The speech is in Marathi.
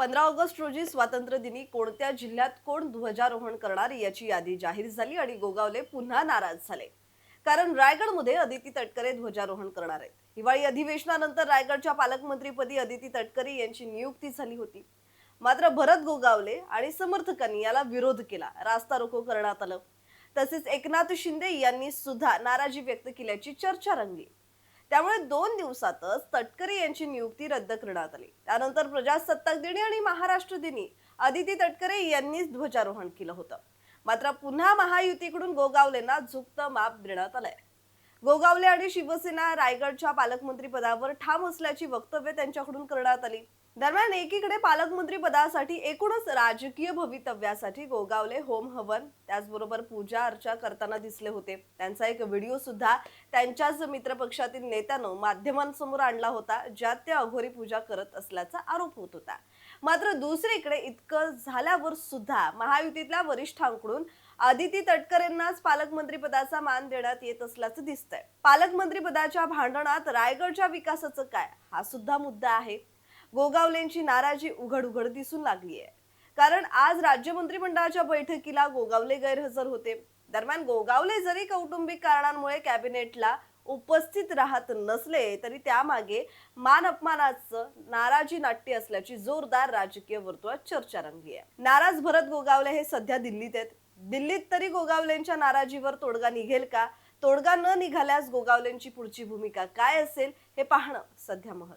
पंधरा ऑगस्ट रोजी स्वातंत्र्य दिनी कोणत्या जिल्ह्यात कोण ध्वजारोहण करणार याची यादी जाहीर झाली आणि गोगावले पुन्हा नाराज झाले. कारण रायगडमध्ये अदिती तटकरे ध्वजारोहण करणार आहेत. हिवाळी अधिवेशनानंतर रायगडच्या पालकमंत्रीपदी अदिती तटकरे यांची नियुक्ती झाली होती. मात्र भरत गोगावले आणि समर्थकांनी याला विरोध केला. रास्ता रोको करण्यात आलं. तसेच एकनाथ शिंदे यांनी सुद्धा नाराजी व्यक्त केल्याची चर्चा रंगली. त्यामुळे दोन दिवसातच तटकरे यांची नियुक्ती रद्द करण्यात आली. त्यानंतर प्रजासत्ताक दिनी आणि महाराष्ट्र दिनी आदिती तटकरे यांनीच ध्वजारोहण केलं होतं. मात्र पुन्हा महायुतीकडून गोगावलेंना झुकतं माप देण्यात आलंय. गोगावले आणि शिवसेना रायगडच्या पालकमंत्री पदावर ठाम असल्याची वक्तव्य त्यांच्याकडून करण्यात आली. दरम्यान एकीकडे पालकमंत्री पदासाठी एकूणच राजकीय भवितव्यासाठी गोगावले होम हवन त्याचबरोबर पूजा अर्चा करताना दिसले होते. त्यांचा एक व्हिडिओ सुद्धा त्यांच्याच मित्रपक्षातील नेत्यानं माध्यमांसमोर आणला होता ज्यात ते अघोरी पूजा करत असल्याचा आरोप होत होता. मात्र दुसरीकडे इतकं झाल्यावर सुद्धा महायुतीतल्या वरिष्ठांकडून आदिती तटकरेंनाच पालकमंत्री पदाचा मान देण्यात येत असल्याचं दिसतंय. पालकमंत्री पदाच्या भांडणात रायगडच्या विकासाचं काय? हा सुद्धा मुद्दा आहे. गोगावलेंची नाराजी उघड उघड दिसून लागली आहे कारण आज राज्य मंत्रिमंडळाच्या बैठकीला गोगावले गैरहजर होते. दरम्यान गोगावले जरी कौटुंबिक कारणांमुळे कॅबिनेटला उपस्थित राहत नसले तरी त्यामागे मान अपमानाचं नाराजी नाट्य असल्याची जोरदार राजकीय वर्तुळात चर्चा रंगली आहे नाराज भरत गोगावले हे सध्या दिल्लीत आहेत. दिल्लीत तरी गोगावलेंच्या नाराजीवर तोडगा निघेल का? तोडगा न निघाल्यास गोगावलेंची पुढची भूमिका काय असेल हे पाहणं सध्या महत्त्व